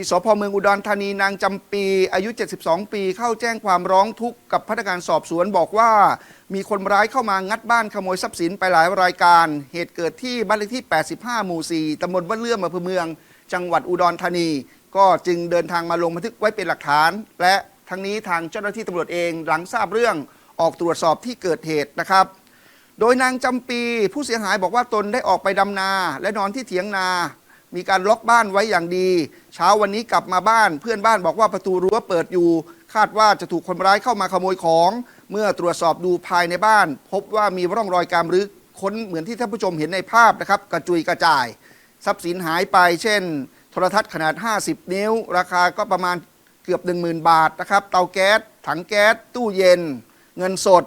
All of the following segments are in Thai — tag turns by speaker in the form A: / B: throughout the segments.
A: ที่สพเมืองอุดรธานีนางจำปีอายุ 72 ปี เข้าแจ้งความร้องทุกข์กับพนักงานสอบสวนบอกว่า มีคนร้ายเข้ามางัดบ้านขโมยทรัพย์สินไปหลายรายการ เหตุเกิดที่บ้านเลขที่ 85 หมู่ 4ตำบลบ้านเลื่อมอำเภอเมือง จังหวัดอุดรธานี ก็จึงเดินทางมาลงบันทึกไว้เป็นหลักฐาน และทั้งนี้ทางเจ้าหน้าที่ตำรวจเองหลังทราบเรื่องออกตรวจสอบที่เกิดเหตุนะครับ โดยนางจำปีผู้เสียหายบอกว่าตนได้ออกไปดำนา และนอนที่เถียงนา มีการล็อกบ้านไว้อย่างดี เช้าวันนี้กลับมาบ้านเพื่อนบ้านบอกว่าประตูรั้วเปิดอยู่ คาดว่าจะถูกคนร้ายเข้ามาขโมยของ เมื่อตรวจสอบดูภายในบ้าน พบว่ามีร่องรอยการรื้อค้นเหมือนที่ท่านผู้ชมเห็นในภาพนะครับกระจุยกระจาย ทรัพย์สินหายไป เช่น โทรทัศน์ขนาด 50 นิ้ว ราคาก็ประมาณเกือบ 10,000 บาทนะครับเตาแก๊สถังแก๊สตู้เย็น เงินสด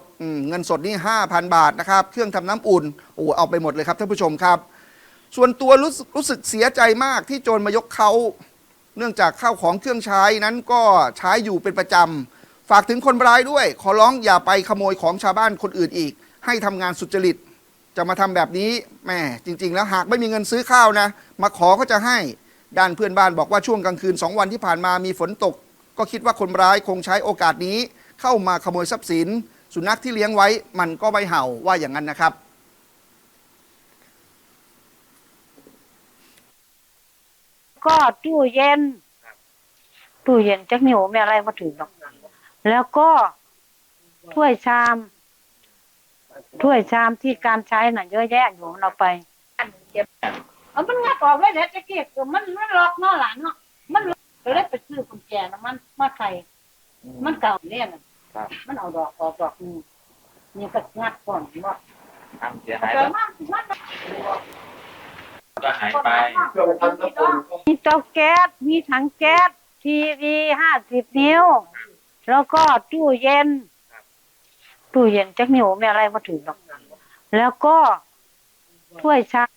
A: เงินสดนี่5,000 บาทนะครับเครื่องทำน้ำอุ่นโอ้เอาไปหมดเลยครับท่านผู้ชมครับ ส่วนตัวรู้สึกรู้สึกเสียใจมากที่โจรมายกเขา เนื่องจากข้าวของเครื่องใช้นั้นก็ใช้อยู่เป็นประจำ ฝากถึงคนร้ายด้วย ขอร้องอย่าไปขโมยของชาวบ้านคนอื่นอีก ให้ทำงานสุจริต จะมาทำแบบนี้แม่จริง ๆ แล้วหากไม่มีเงินซื้อข้าวนะ มาขอก็จะให้ ด้านเพื่อนบ้านบอกว่าช่วงกลางคืน2วันที่ผ่านมามีฝนตก ก็คิดว่าคนร้ายคงใช้โอกาสนี้ เข้ามาขโมยทรัพย์สิน สุนัขที่เลี้ยงไว้มันก็ไม่เห่าว่าอย่างนั้นนะครับ
B: ก็ตู้เย็นตู้เย็นจักนิ้วไม่อะไรมาถึงหรอก แล้วก็ถ้วยชาม ถ้วยชามที่การใช้น่ะเยอะแยะอยู่เราไป
C: เอามันงัดออกเลยเด็ดจะเก็บมันมันล็อกเนาะหลานเนาะมันล็อกก็เลยไปซื้อกุญแจนะมันมาใส่มันเก่าเนี่ยน่ะ
D: ครับ
C: มันเอาดอกออกดอกนี่นี่ก็งัดก่อนว่า
D: ทำเสียหาย
C: แต่
D: แล้ว
C: มันมัน
D: ก็หายไป
B: มีเตาแก๊ส มีถังแก๊ส ทีวีห้าสิบนิ้ว แล้วก็ตู้เย็น ตู้เย็นจักนิ้วไม่อะไรมาถึงหรอก แล้วก็ถ้วยชาม